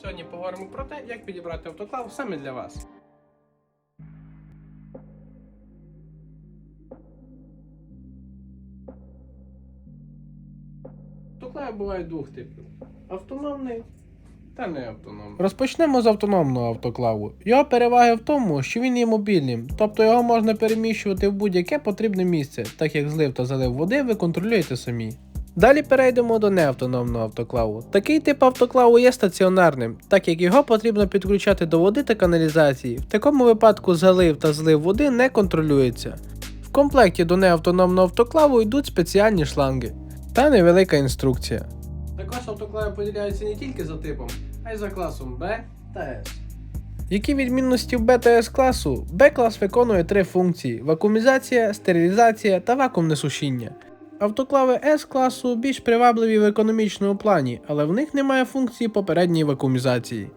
Сьогодні поговоримо про те, як підібрати автоклав саме для вас. Автоклави бувають двох типів: автономний та неавтономний. Розпочнемо з автономного автоклаву. Його переваги в тому, що він є мобільним, тобто його можна переміщувати в будь-яке потрібне місце, так як злив та залив води ви контролюєте самі. Далі перейдемо до неавтономного автоклаву. Такий тип автоклаву є стаціонарним, так як його потрібно підключати до води та каналізації. В такому випадку залив та злив води не контролюється. В комплекті до неавтономного автоклаву йдуть спеціальні шланги та невелика інструкція. Також автоклави поділяються не тільки за типом, а й за класом Б та С. Які відмінності в Б та С класу? Б клас виконує три функції: вакуумізація, стерилізація та вакуумне сушіння. Автоклави С класу більш привабливі в економічному плані, але в них немає функції попередньої вакуумізації.